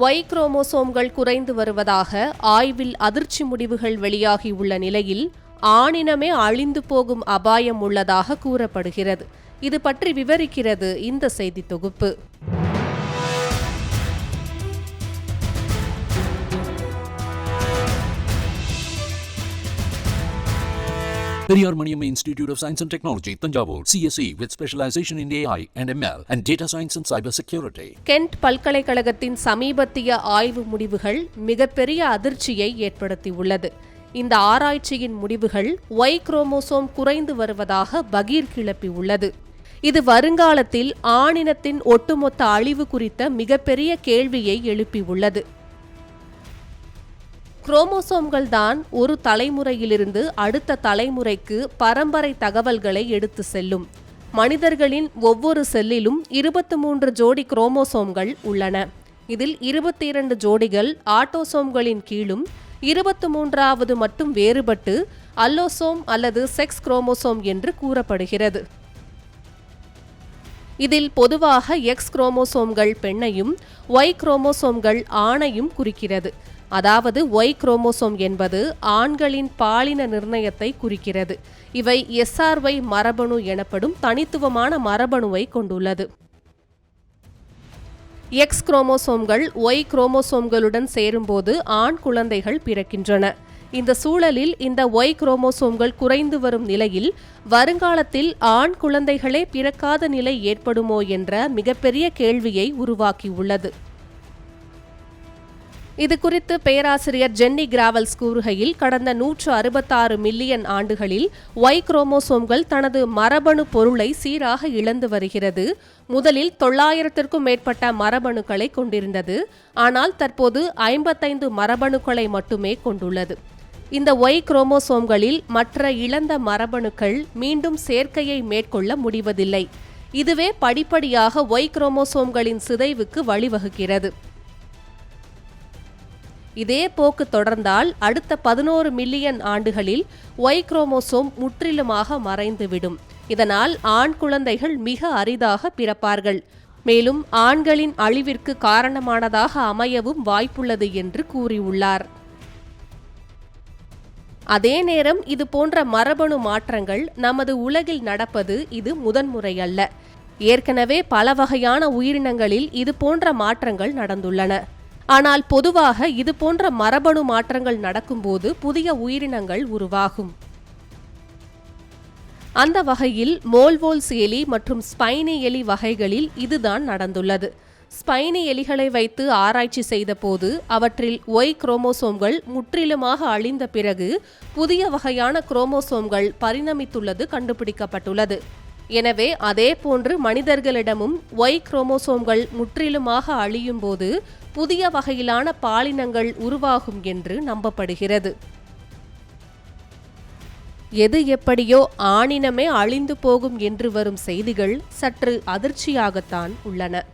Y குரோமோசோம்கள் குறைந்து வருவதாக ஆய்வில் அதிர்ச்சி முடிவுகள் வெளியாகியுள்ள நிலையில் ஆணினமே அழிந்து போகும் அபாயம் உள்ளதாக கூறப்படுகிறது. இது பற்றி விவரிக்கிறது இந்த செய்தி தொகுப்பு. Periyar Maniam institute of science and technology Thanjavur CSE with specialisation in AI and ML and data science and cyber security Kent பல்கலைக்கழகத்தின் சமீபத்திய ஆய்வு முடிவுகள் மிகப்பெரிய அதிர்ச்சியை ஏற்படுத்தியுள்ளது. இந்த ஆராய்ச்சியின் முடிவுகள் ஒய் குரோமோசோம் குறைந்து வருவதாக பகீர் கிளப்பியுள்ளது. இது வருங்காலத்தில் ஆணினத்தின் ஒட்டுமொத்த அழிவு குறித்த மிகப்பெரிய கேள்வியை எழுப்பியுள்ளது. குரோமோசோம்கள் தான் ஒரு தலைமுறையிலிருந்து அடுத்த தலைமுறைக்கு பரம்பரை தகவல்களை எடுத்து செல்லும். மனிதர்களின் ஒவ்வொரு செல்லிலும் இருபத்தி மூன்று ஜோடி குரோமோசோம்கள் உள்ளன. இதில் இருபத்தி இரண்டு ஜோடிகள் ஆட்டோசோம்களின் கீழும் இருபத்தி மூன்றாவது மட்டும் வேறுபட்டு அல்லோசோம் அல்லது செக்ஸ் குரோமோசோம் என்று கூறப்படுகிறது. இதில் பொதுவாக எக்ஸ் குரோமோசோம்கள் பெண்ணையும் ஒய் குரோமோசோம்கள் ஆணையும் குறிக்கிறது. அதாவது ஒய் குரோமோசோம் என்பது ஆண்களின் பாலின நிர்ணயத்தை குறிக்கிறது. இவை எஸ்ஆர்ஒய் மரபணு எனப்படும் தனித்துவமான மரபணுவை கொண்டுள்ளது. எக்ஸ் குரோமோசோம்கள் ஒய் குரோமோசோம்களுடன் சேரும்போது ஆண் குழந்தைகள் பிறக்கின்றன. இந்த சூழலில் இந்த ஒய் குரோமோசோம்கள் குறைந்து வரும் நிலையில் வருங்காலத்தில் ஆண் குழந்தைகளே பிறக்காத நிலை ஏற்படுமோ என்ற மிகப்பெரிய கேள்வியை உருவாக்கியுள்ளது. இது குறித்து பேராசிரியர் ஜென்னி கிராவல்ஸ் கூறுகையில் கடந்த நூற்று அறுபத்தாறு மில்லியன் ஆண்டுகளில் ஒய் குரோமோசோம்கள் தனது மரபணு பொருளை சீராக இழந்து வருகிறது. முதலில் தொள்ளாயிரத்திற்கும் மேற்பட்ட மரபணுக்களை கொண்டிருந்தது. ஆனால் தற்போது ஐம்பத்தைந்து மரபணுக்களை மட்டுமே கொண்டுள்ளது. இந்த ஒய் குரோமோசோம்களில் மற்ற இழந்த மரபணுக்கள் மீண்டும் சேர்க்கையை மேற்கொள்ள முடிவதில்லை. இதுவே படிப்படியாக ஒய் குரோமோசோம்களின் சிதைவுக்கு வழிவகுக்கிறது. இதே போக்கு தொடர்ந்தால் அடுத்த பதினோரு மில்லியன் ஆண்டுகளில் ஒய் குரோமோசோம் முற்றிலுமாக மறைந்துவிடும். இதனால் ஆண் குழந்தைகள் மிக அரிதாக பிறப்பார்கள். மேலும் ஆண்களின் அழிவிற்கு காரணமானதாக அமையவும் வாய்ப்புள்ளது என்று கூறியுள்ளார். அதே நேரம் இது போன்ற மரபணு மாற்றங்கள் நமது உலகில் நடப்பது இது முதன்முறையல்ல ஏற்கனவே பல வகையான உயிரினங்களில் இது போன்ற மாற்றங்கள் நடந்துள்ளன. ஆனால் பொதுவாக இது போன்ற மரபணு மாற்றங்கள் நடக்கும்போது புதிய உயிரினங்கள் உருவாகும். அந்த வகையில் மோல்வோல்ஸ் எலி மற்றும் ஸ்பைனி எலி வகைகளில் இதுதான் நடந்துள்ளது. ஸ்பைனி எலிகளை வைத்து ஆராய்ச்சி செய்தபோது அவற்றில் ஒய் குரோமோசோம்கள் முற்றிலுமாக அழிந்த பிறகு புதிய வகையான குரோமோசோம்கள் பரிணமித்துள்ளது கண்டுபிடிக்கப்பட்டுள்ளது. எனவே அதே போன்று மனிதர்களிடமும் ஒய் குரோமோசோம்கள் முற்றிலுமாக அழியும் போது புதிய வகையிலான பாலினங்கள் உருவாகும் என்று நம்பப்படுகிறது. எது எப்படியோ ஆணினமே அழிந்து போகும் என்று வரும் செய்திகள் சற்று அதிர்ச்சியாகத்தான் உள்ளன.